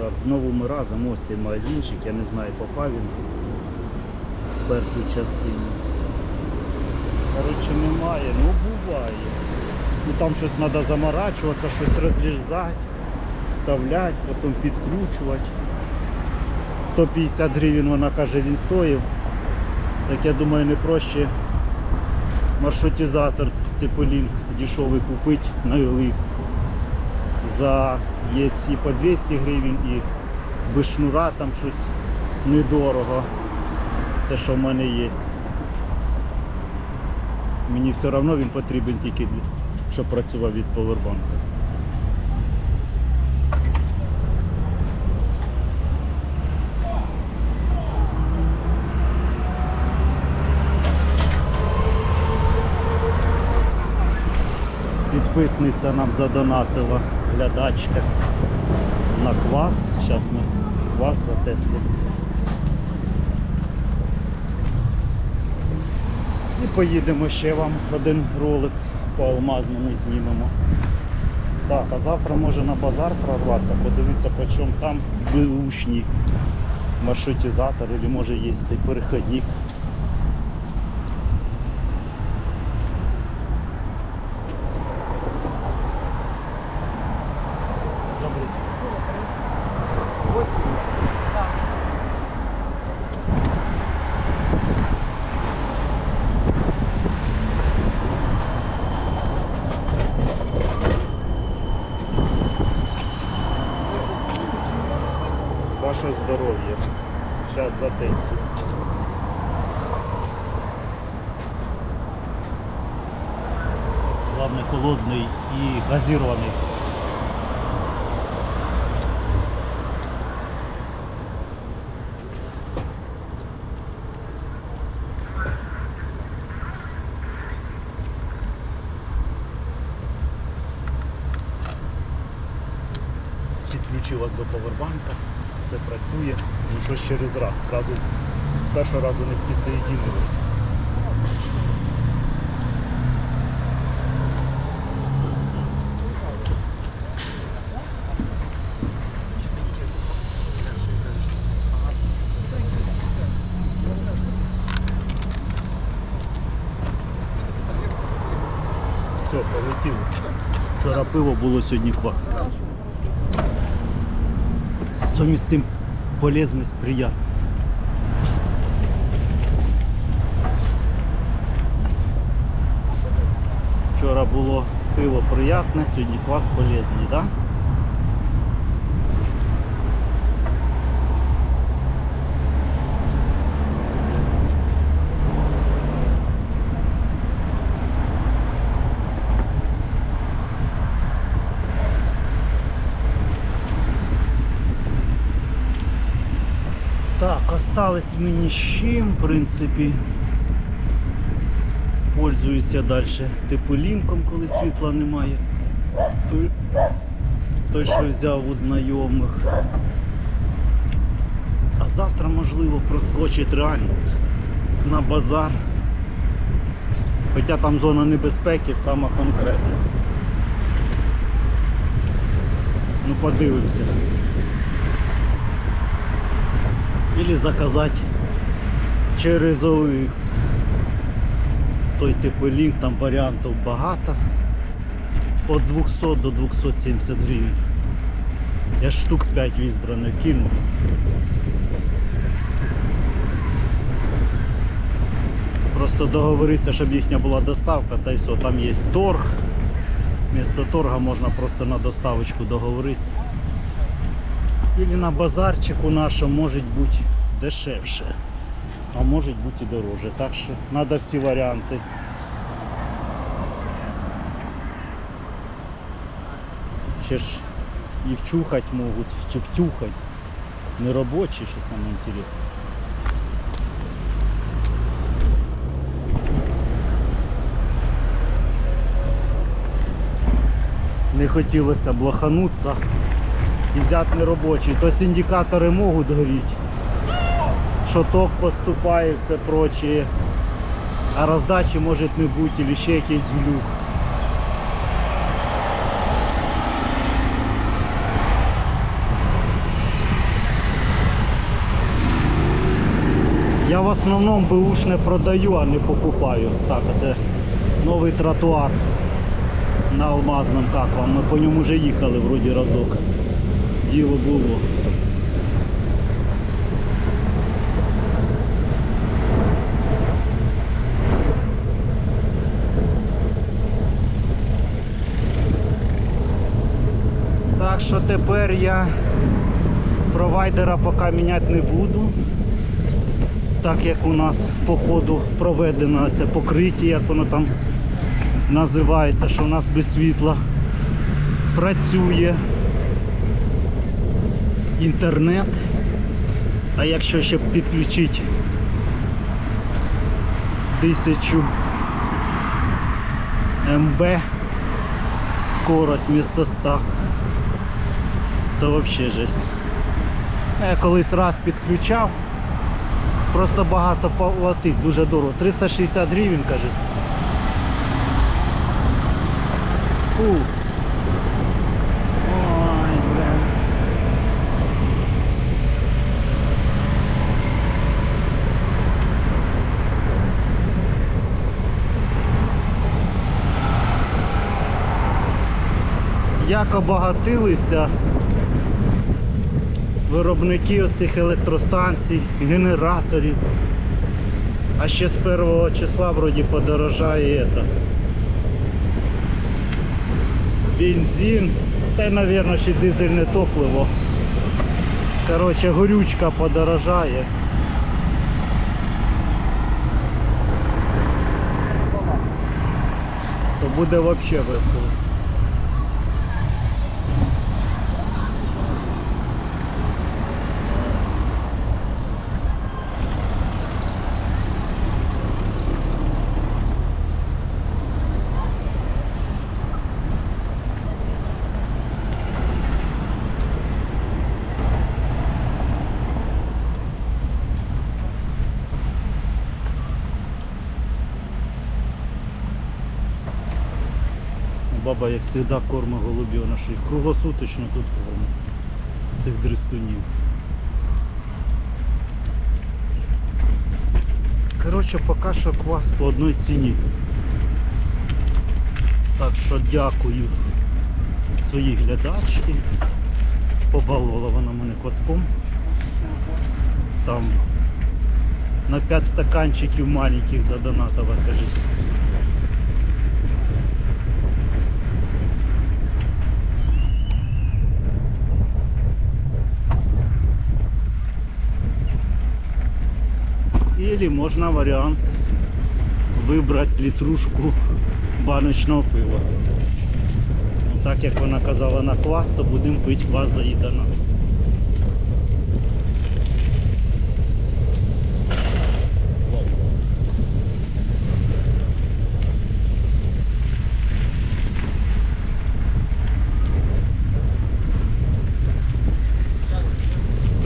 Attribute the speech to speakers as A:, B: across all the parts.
A: Так, знову ми разом. Ось цей магазинчик, я не знаю, попав він в першу частину. Коротше, немає, ну буває. Ну там щось треба заморачуватися, щось розрізати, вставляти, потім підкручувати. 150 гривень вона каже, він стоїв. Так я думаю, не проще маршрутизатор типу Link дешевий купити на OLX. За є і по 200 гривень, і без шнура там щось недорого. Те, що в мене є. Мені все одно він потрібен тільки, щоб працював від повербанку. Підписниця нам задонатила глядачка на квас. Зараз ми квас затестимо. І поїдемо ще вам один ролик по алмазному знімемо. Так, а завтра може на базар прорватися, подивитися по чому там бушні маршрутизатор, або може є цей переходник. Ваше здоров'я. Зараз затестю. Главное холодний і газірований. Підключив вас до повербанка, все працює, ну щось через раз. Зразу, з першого разу не підсоєдінилися. Все, полетіло. Вчора пиво було сьогодні квас. Совместим полезность приятно. Вчора було пиво приятне, сьогодні квас полезний, да? Так, осталось мені з чим, в принципі. Пользуюся далі типолінком, коли світла немає. Той, той що взяв у знайомих. А завтра, можливо, проскочить реально на базар. Хоча там зона небезпеки сама конкретна. Ну подивимося. Или заказать через OLX. Той типу лінк, там варіантів багато. Від 200 до 270 гривень. Я штук 5 в ізбране кинув. Просто договоритися, щоб їхня була доставка, та й все. Там є торг. Вместо торга можна просто на доставочку договоритися. Или на базарчику нашому може бути дешевше, а може бути і дороже. Так що треба всі варіанти. Ще ж і вчухать можуть, чи втюхать. Не робочі, що саме інтересне. Не хотілося блоханутися і взяти неробочий. Тобто індикатори можуть горіти, шоток поступає, все прочее. А раздачи может не бути или ще якийсь глюк. Я в основному бушне продаю, а не покупаю. Так, а це новий тротуар на алмазном, так вам? Ми по ньому вже їхали вроді разок. Діло було. Що тепер я провайдера поки міняти не буду. Так як у нас по ходу проведено це покриття, як воно там називається, що у нас без світла працює інтернет. А якщо ще підключити 1000 МБ скорость вместо 100, то взагалі жесть. Я колись раз підключав, просто багато платив, дуже дорого. 360 гривень, кажеться. Фу. Ой, бля. Як обагатилися виробники оцих електростанцій, генераторів. А ще з 1 числа вроді подорожає это. Бензин, та й, мабуть, ще дизельне топливо. Коротше, горючка подорожає. То буде взагалі весело. Баба, як завжди, корма голубів наших. Круглосуточно тут корма цих дрестунів. Коротше, поки що квас по одній ціні. Так що дякую своїй глядачці. Побалувала вона мене кваском. Там на 5 стаканчиків маленьких задонатила, кажись. Или можно вариант вибрати літрушку баночного пива. Ну, так як вона казала на квас, то будемо пити квас за їдана.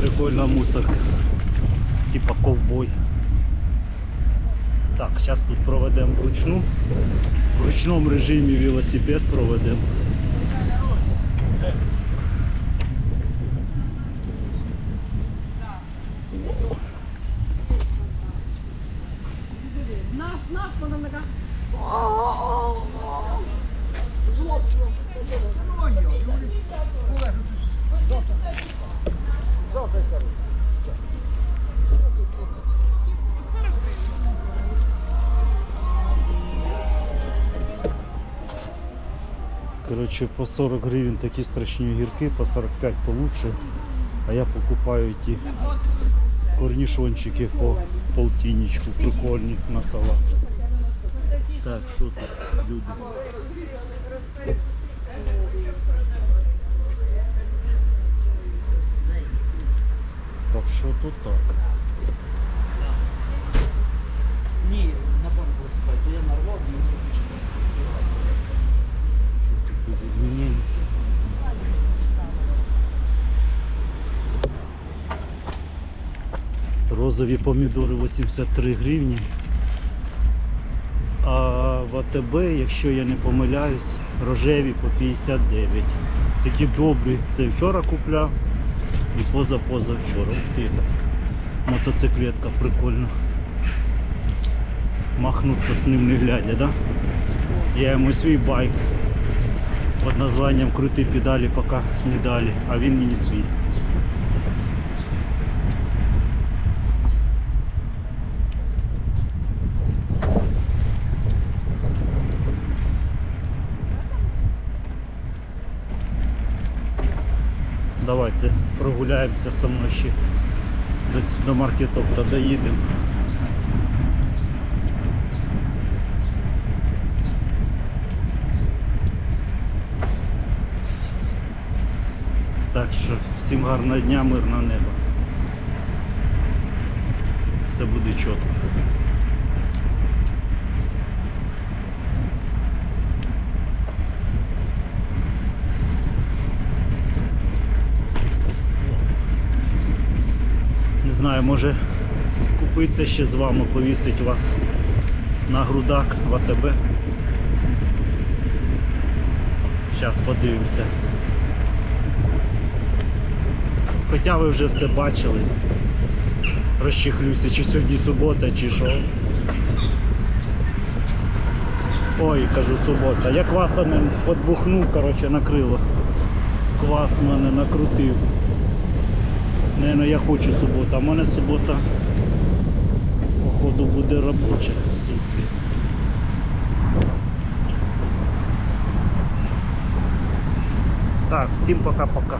A: Прикольна мусорка. Типа ковбой. Так, зараз тут проведемо вручну. В ручному режимі велосипед проведемо. Коротше, по 40 гривень такі страшні огірки, по 45 получше. А я покупаю ті корнішончики по полтинничку, прикольні на салат. Так, що тут люди? Так що тут так.
B: Ні, на банку висипати, я нарвав,
A: Розові помідори 83 гривні. А в АТБ, якщо я не помиляюсь, рожеві по 59. Такі добрі. Це вчора купляв і поза-позавчора. Ти, яка мотоциклетка прикольна. махнуться з ним не глядя, да? Я йому свій байк під названням Крути педалі, поки не далі, а він мені свій. Давайте прогуляємося со мною ще до, до маркетопта доїдемо. Так що всім гарного дня, мирного неба. Все буде чітко. Знаю, може скупитися ще з вами, повісить вас на грудак в АТБ. Зараз подивимося. Хоча ви вже все бачили. Розчихлюся, чи сьогодні субота, чи що. Ой, кажу субота. Я квасами подбухнув, коротше, накрило. Квас мене накрутив. Наверно, я хочу суботу, а в мене субота, походу, буде робоча сутки. Так, всім пока-пока.